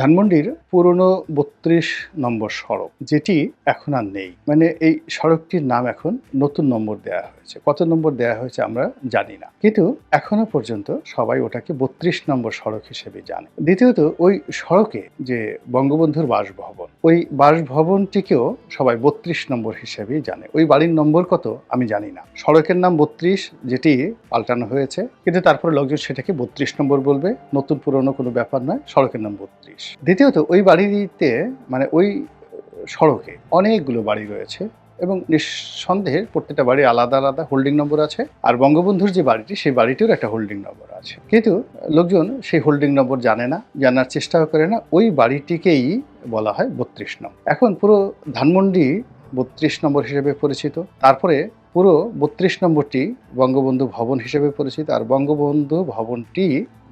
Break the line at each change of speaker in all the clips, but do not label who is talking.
ধানমন্ডির পুরনো বত্রিশ নম্বর সড়ক, যেটি এখন আর নেই। মানে এই সড়কটির নাম এখন নতুন নম্বর দেয়া হয়েছে। কত নম্বর দেয়া হয়েছে আমরা জানি না। কিন্তু এখনও পর্যন্ত সবাই ওটাকে বত্রিশ নম্বর সড়ক হিসেবে জানে। দ্বিতীয়ত, ওই সড়কে যে বঙ্গবন্ধুর বাসভবন ওই বাসভবনটিকেও সবাই বত্রিশ নম্বর হিসেবেই জানে। ওই বাড়ির নম্বর কত আমি জানি না। সড়কের নাম বত্রিশ, যেটি পাল্টানো হয়েছে, কিন্তু তারপরে লোকজন সেটাকে বত্রিশ নম্বর বলবে। নতুন, পুরনো কোনো ব্যাপার নয়, সড়কের নাম বত্রিশ। দ্বিতীয়ত, ওই বাড়িতে মানে ওই সড়কে অনেকগুলো বাড়ি রয়েছে এবং নিঃসন্দেহে প্রত্যেকটা বাড়ি আলাদা আলাদা হোল্ডিং নম্বর আছে। আর বঙ্গবন্ধুর যে বাড়িটি, সেই বাড়িটির একটা হোল্ডিং নম্বর। আছে। কিন্তু লোকজন সেই হোল্ডিং নম্বর জানে না, জানার চেষ্টাও করে না। ওই বাড়িটিকেই বলা হয় বত্রিশ নম্বর। এখন পুরো ধানমন্ডি বত্রিশ নম্বর হিসেবে পরিচিত। তারপরে পুরো বত্রিশ নম্বরটি বঙ্গবন্ধু ভবন হিসেবে পরিচিত। আর বঙ্গবন্ধু ভবনটি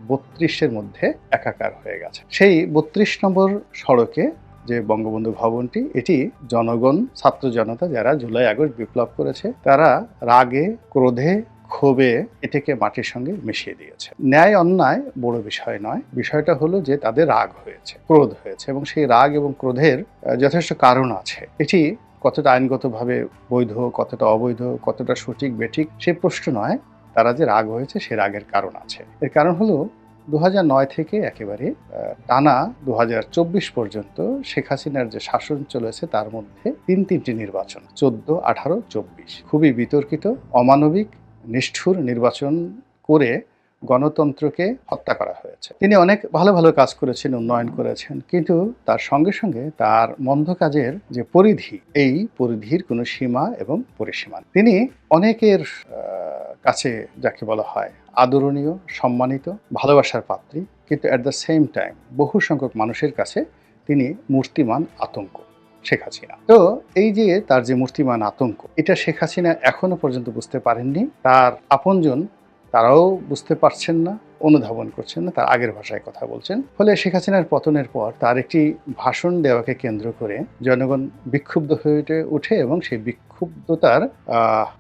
বত্রিশের মধ্যে একাকার হয়ে গেছে। সেই বত্রিশ নম্বর সড়কে যে বঙ্গবন্ধু ভবনটি, এটি জনগণ, ছাত্র জনতা যারা জুলাই আগস্ট বিপ্লব করেছে, তারা রাগে, ক্রোধে ক্ষোভে এটাকে মাটির সঙ্গে মিশিয়ে দিয়েছে। ন্যায় অন্যায় বড় বিষয় নয়। বিষয়টা হলো যে তাদের রাগ হয়েছে, ক্রোধ হয়েছে এবং সেই রাগ এবং ক্রোধের যথেষ্ট কারণ আছে। এটি কতটা আইনগতভাবে বৈধ, কতটা অবৈধ, কতটা সঠিক, বেঠিক, সে প্রশ্ন নয়। তারা যে রাগ হয়েছে, সে রাগের কারণ আছে। এর কারণ হলো দু নয় থেকে একেবারে টানা দু হাজার চব্বিশ পর্যন্ত শেখ হাসিনার যে শাসন চলেছে, তার মধ্যে তিন তিনটি নির্বাচন, চোদ্দ, আঠারো, চব্বিশ। খুবই বিতর্কিত, অমানবিক নিষ্ঠুর নির্বাচন করে গণতন্ত্রকে হত্যা করা হয়েছে। তিনি অনেক ভালো ভালো কাজ করেছেন, উন্নয়ন করেছেন, কিন্তু তার সঙ্গে সঙ্গে তার মন্দ কাজের যে পরিধি, এই পরিধির কোনো সীমা এবং পরিসীমা তিনি অনেকের কাছে যাকে বলা হয় আদরণীয়, সম্মানিত, ভালোবাসার পাত্রী, কিন্তু অ্যাট দ্য সেম টাইম বহু সংখ্যক মানুষের কাছে তিনি মূর্তিমান, আতঙ্ক। শেখ হাসিনা। তো এই যে তার যে মূর্তিমান আতঙ্ক, এটা শেখ হাসিনা এখনও পর্যন্ত বুঝতে পারেননি। তার আপনজন তারাও বুঝতে পারছেন না, অনুধাবন করছেন না, তার আগের ভাষায় কথা বলছেন। ফলে শেখ হাসিনার পতনের পর তার একটি ভাষণ দেওয়াকে কেন্দ্র করে জনগণ বিক্ষুব্ধ হয়ে উঠে এবং সেই বিক্ষুব্ধতার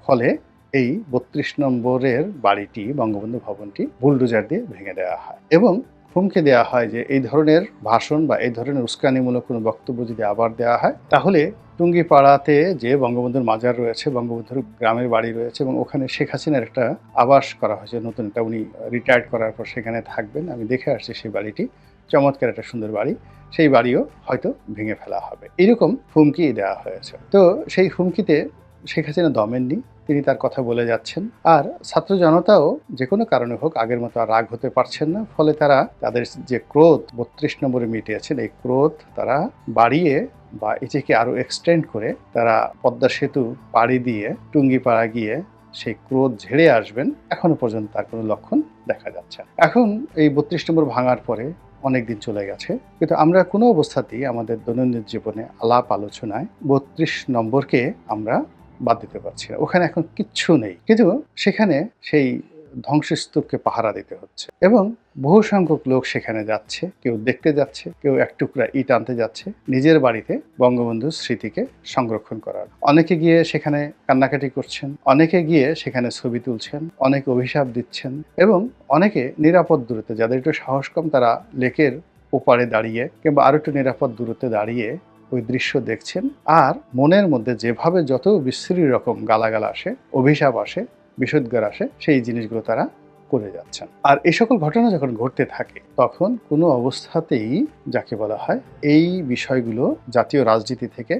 ফলে এই বত্রিশ নম্বরের বাড়িটি, বঙ্গবন্ধু ভবনটি বুলডোজার দিয়ে ভেঙে দেওয়া হয়। এবং হুমকি দেওয়া হয় যে এই ধরনের ভাষণ বা এই ধরনের উস্কানিমূলক কোনো বক্তব্য যদি আবার দেওয়া হয়, তাহলে টুঙ্গিপাড়াতে যে বঙ্গবন্ধুর মাজার রয়েছে, বঙ্গবন্ধুর গ্রামের বাড়ি রয়েছে এবং ওখানে শেখ হাসিনার একটা আবাস করা হয়েছে নতুন একটা উনি রিটায়ার্ড করার পর সেখানে থাকবেন। আমি দেখে আসছি সেই বাড়িটি। চমৎকার একটা সুন্দর বাড়ি। সেই বাড়িও হয়তো ভেঙে ফেলা হবে। এরকম হুমকি দেওয়া হয়েছে। তো সেই হুমকিতে শেখ হাসিনা দমেননি তিনি তার কথা বলে যাচ্ছেন আর ছাত্র জনতাও যে কোনো কারণে হোক আগের মতো আর রাগ হতে পারছেন না, ফলে তারা তাদের যে ক্রোধ, বত্রিশ নম্বরে মিটিয়েছেন, এই ক্রোধ তারা বাড়িয়ে বা এটিকে আরও এক্সটেন্ড করে তারা পদ্মা সেতু পাড়ি দিয়ে, টুঙ্গিপাড়া গিয়ে সেই ক্রোধ ঝেড়ে আসবেন এখনও পর্যন্ত তার কোনো লক্ষণ দেখা যাচ্ছে। এখন এই বত্রিশ নম্বর ভাঙার পরে অনেক দিন চলে গেছে, কিন্তু আমরা কোনো অবস্থাতেই আমাদের দৈনন্দিন জীবনে আলাপ আলোচনায় বত্রিশ নম্বরকে আমরা বাদ দিতে পারছি না। ওখানে এখন কিচ্ছু নেই। কিন্তু সেখানে সেই ধ্বংসস্তূপকে পাহারা দিতে হচ্ছে এবং বহু সংখ্যক লোক সেখানে যাচ্ছে। কেউ দেখতে যাচ্ছে, কেউ এক টুকরা ইট আনতে যাচ্ছে। নিজের বাড়িতে বঙ্গবন্ধুর স্মৃতিকে সংরক্ষণ করার। অনেকে গিয়ে সেখানে কান্নাকাটি করছেন, অনেকে গিয়ে সেখানে ছবি তুলছেন, অনেকে অভিশাপ দিচ্ছেন এবং অনেকে নিরাপদ দূরত্বে, যাদের একটু সাহস কম, তারা লেকের ওপারে দাঁড়িয়ে কিংবা আরও একটু নিরাপদ দূরত্বে দাঁড়িয়ে ওই দৃশ্য দেখছেন। আর মনের মধ্যে যেভাবে যত বিশ্রী রকম গালাগাল আসে, অভিশাপ আসে, বিষোদ্গার আসে, সেই জিনিসগুলো তারা করে যাচ্ছেন। আর এই সকল ঘটনা যখন ঘটতে থাকে, তখন কোনো অবস্থাতেই যাকে বলা হয় এই বিষয়গুলো জাতীয় রাজনীতি থেকে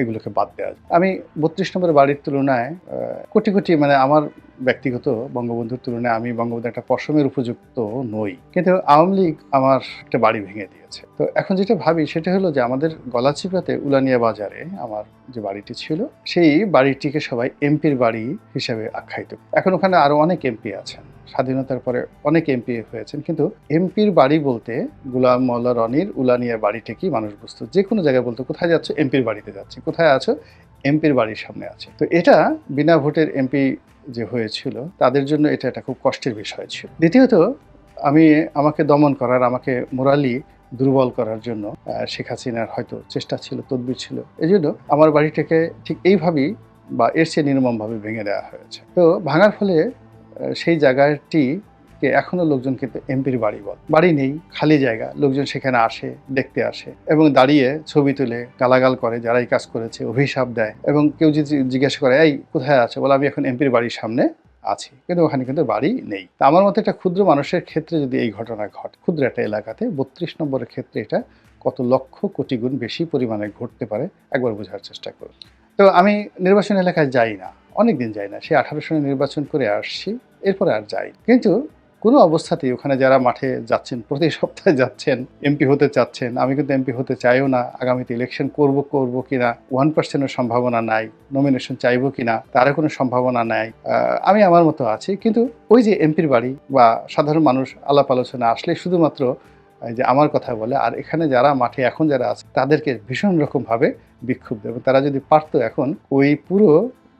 এগুলোকে বাদ দেওয়া। আমি বত্রিশ নম্বর বাড়ির তুলনায় কোটি কোটি মানে আমার ব্যক্তিগত বঙ্গবন্ধুর তুলনায় আমি বঙ্গবন্ধু একটা পশমের উপযুক্ত নই। কিন্তু আওয়ামী লীগ আমার একটা বাড়ি ভেঙে দিয়েছে। তো এখন যেটা ভাবি সেটা হলো যে আমাদের গলাচিপাতে উলানিয়া বাজারে আমার যে বাড়িটি ছিল, সেই বাড়িটিকে সবাই এমপির বাড়ি হিসেবে আখ্যায়িত। এখন ওখানে আরও অনেক এমপি আছেন। স্বাধীনতার পরে অনেক এমপি হয়েছেন, কিন্তু এমপির বাড়ি বলতে গুলাম মোল্লা রনির উলানিয়ার উলানিয়া বাড়িটাকেই মানুষ বুঝতো। যে কোনো জায়গায় বলতো, কোথায় যাচ্ছ? এমপির বাড়িতে যাচ্ছি। কোথায় আছো? এমপির বাড়ির সামনে আছে। তো এটা বিনা ভোটের এমপি যে হয়েছিল, তাদের জন্য এটা একটা খুব কষ্টের বিষয় ছিল। দ্বিতীয়ত, আমি আমাকে দমন করার, আমাকে মোরালি দুর্বল করার জন্য শেখ হাসিনার হয়তো চেষ্টা ছিল, তদবির ছিল। এই জন্য আমার বাড়িটাকে ঠিক এইভাবেই বা এর চেয়ে নির্মমভাবে ভেঙে দেওয়া হয়েছে। তো ভাঙার ফলে সেই জায়গাটি থেকে এখনও লোকজন কিন্তু এমপির বাড়ি বল। বাড়ি নেই, খালি জায়গা। লোকজন সেখানে আসে, দেখতে আসে এবং দাঁড়িয়ে ছবি তুলে গালাগাল করে যারা এই কাজ করেছে, অভিশাপ দেয় এবং কেউ যদি জিজ্ঞাসা করে, এই, কোথায় আছে? বলে, আমি এখন এমপির বাড়ির সামনে আছি। কিন্তু ওখানে কিন্তু বাড়ি নেই। তা আমার মতে একটা ক্ষুদ্র মানুষের ক্ষেত্রে যদি এই ঘটনা ঘটে, ক্ষুদ্র একটা এলাকাতে বত্রিশ নম্বরের ক্ষেত্রে এটা কত লক্ষ কোটি গুণ বেশি পরিমাণে ঘটতে পারে, একবার বোঝার চেষ্টা করুন। তো আমি নির্বাচন এলাকায় যাই না অনেক দিন যাই না। সে আঠারো সনে নির্বাচন করে আসছি। এরপরে আর যাই। কিন্তু কোনো অবস্থাতেই ওখানে যারা মাঠে যাচ্ছেন, প্রতি সপ্তাহে যাচ্ছেন, এমপি হতে চাচ্ছেন, আমি কিন্তু এমপি হতে চাইও না, আগামীতে ইলেকশন করব করব কিনা ওয়ান পার্সেন্টের সম্ভাবনা নাই নমিনেশন চাইব কিনা, তারও কোনো সম্ভাবনা নাই আমি আমার মতো আছি। কিন্তু ওই যে এমপির বাড়ি বা সাধারণ মানুষ আলাপ আলোচনা আসলে শুধুমাত্র যে আমার কথা বলে, আর এখানে যারা মাঠে এখন যারা আছে, তাদেরকে ভীষণ রকমভাবে বিক্ষুব্ধ। এবং তারা যদি পারতো এখন, ওই পুরো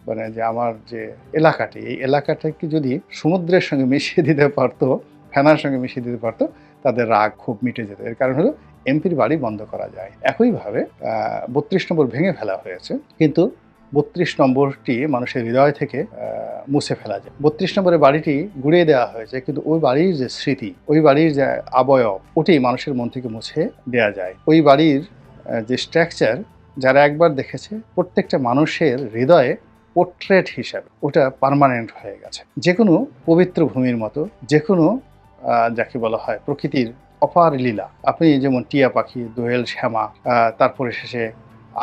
মানে যে আমার যে এলাকাটি, এই এলাকাটাকে যদি সমুদ্রের সঙ্গে মিশিয়ে দিতে পারতো, ফেনার সঙ্গে মিশিয়ে দিতে পারতো, তাদের রাগ খুব মিটে যেত। এর কারণ হলো এমপির বাড়ি বন্ধ করা যায়। একইভাবে বত্রিশ নম্বর ভেঙে ফেলা হয়েছে। কিন্তু বত্রিশ নম্বরটি মানুষের হৃদয় থেকে মুছে ফেলা যায়। বত্রিশ নম্বরের বাড়িটি গুড়িয়ে দেওয়া হয়েছে, কিন্তু ওই বাড়ির যে স্মৃতি, ওই বাড়ির যে আবয়ব, ওটি মানুষের মন থেকে মুছে দেওয়া যায়। ওই বাড়ির যে স্ট্রাকচার যারা একবার দেখেছে, প্রত্যেকটা মানুষের হৃদয়ে পোর্ট্রেট হিসাবে, ওটা পার্মানেন্ট হয়ে গেছে। যে কোনো পবিত্র ভূমির মতো যে কোনো যাকে বলা হয় প্রকৃতির অপার লীলা। আপনি যেমন টিয়া পাখি, দোয়েল শ্যামা তারপরে শেষে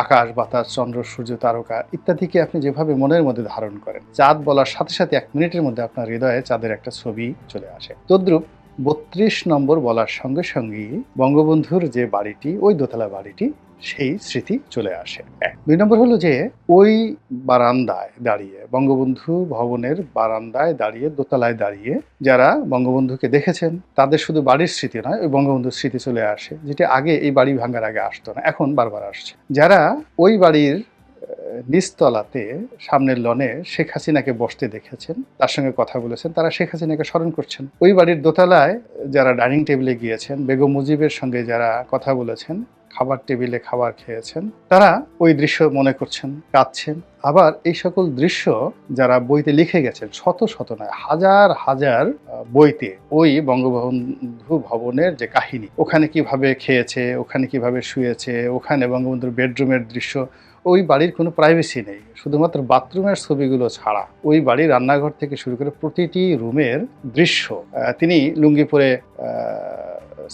আকাশ, বাতাস, চন্দ্র, সূর্য, তারকা ইত্যাদিকে আপনি যেভাবে মনের মধ্যে ধারণ করেন, চাঁদ বলার সাথে সাথে এক মিনিটের মধ্যে আপনার হৃদয়ে চাঁদের একটা ছবি চলে আসে। তদ্রুপ বত্রিশ নম্বর বলার সঙ্গে সঙ্গেই বঙ্গবন্ধুর যে বাড়িটি, ওই দোতলা বাড়িটি সেই স্মৃতি চলে আসে। এক। দুই নম্বর হলো যে, ওই বারান্দায় দাঁড়িয়ে, বঙ্গবন্ধু ভবনের বারান্দায় দাঁড়িয়ে, দোতলায় দাঁড়িয়ে যারা বঙ্গবন্ধুকে দেখেছেন, তাদের শুধু বাড়ির স্মৃতি নয়, ওই বঙ্গবন্ধুর স্মৃতি চলে আসে, যেটা আগে এই বাড়ি ভাঙার আগে আসতো না, এখন বারবার আসছে। যারা ওই বাড়ির নিচতলাতে, সামনের লনে শেখ হাসিনাকে বসতে দেখেছেন, তার সঙ্গে কথা বলেছেন, তারা শেখ হাসিনাকে স্মরণ করছেন। ওই বাড়ির দোতলায় যারা ডাইনিং টেবিলে গিয়েছেন, বেগম মুজিবের সঙ্গে যারা কথা বলেছেন খাবার টেবিলে খাবার খেয়েছেন, তারা ওই দৃশ্য মনে করছেন, কাঁদছেন। আবার এই সকল দৃশ্য যারা বইতে লিখে গেছেন, শত শত নয়, হাজার হাজার বইতে ওই বঙ্গবন্ধু ভবনের যে কাহিনী, ওখানে কীভাবে খেয়েছে, ওখানে কীভাবে শুয়েছে, ওখানে বঙ্গবন্ধুর বেডরুমের দৃশ্য, ওই বাড়ির কোনো প্রাইভেসি নেই। শুধুমাত্র বাথরুমের ছবিগুলো ছাড়া ওই বাড়ির রান্নাঘর থেকে শুরু করে প্রতিটি রুমের দৃশ্য তিনি লুঙ্গি পরে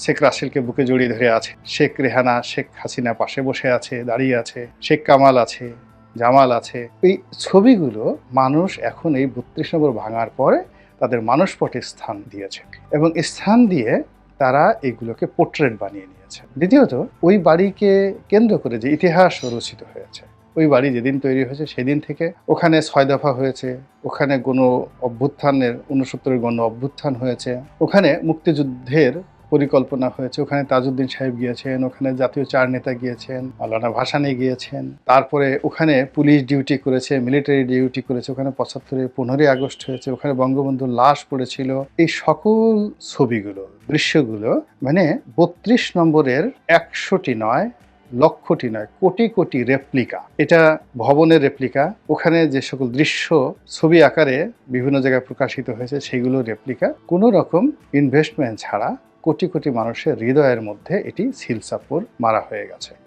শেখ রাসেলকে বুকে জড়িয়ে ধরে আছে। শেখ রেহানা, শেখ হাসিনা পাশে বসে আছে, দাঁড়িয়ে আছে। শেখ কামাল আছে, জামাল আছে। এই ছবিগুলো মানুষ এখন এই বত্রিশ নম্বর ভাঙার পরে তাদের মানসপটে স্থান দিয়েছে এবং স্থান দিয়ে তারা এগুলোকে পোর্ট্রেট বানিয়ে নিয়েছে। দ্বিতীয়ত, ওই বাড়িকে কেন্দ্র করে যে ইতিহাস রচিত হয়েছে, ওই বাড়ি যেদিন তৈরি হয়েছে সেদিন থেকে ওখানে ছয় দফা হয়েছে। ওখানে গণ অভ্যুত্থানের উনসত্তরের গণ অভ্যুত্থান হয়েছে। ওখানে মুক্তিযুদ্ধের পরিকল্পনা হয়েছে। ওখানে তাজউদ্দিন সাহেব গিয়েছেন, ওখানে জাতীয় চার নেতা গিয়েছেন, মাওলানা ভাসানি গিয়েছেন। তারপরে ওখানে পুলিশ ডিউটি করেছে, মিলিটারি ডিউটি করেছে, ওখানে পঁচাত্তরে পনেরোই আগস্ট হয়েছে, ওখানে বঙ্গবন্ধুর লাশ পড়েছিল। এই সকল ছবিগুলো, দৃশ্যগুলো মানে বত্রিশ নম্বরের একশোটি নয়, লক্ষটি নয়, কোটি কোটি রেপ্লিকা এটা ভবনের রেপ্লিকা ওখানে যে সকল দৃশ্য, ছবি আকারে বিভিন্ন জায়গায় প্রকাশিত হয়েছে, সেগুলো রেপ্লিকা কোনো রকম ইনভেস্টমেন্ট ছাড়া কোটি কোটি মানুষের হৃদয়ের মধ্যে এটি সিলসাপুর মারা হয়ে গেছে।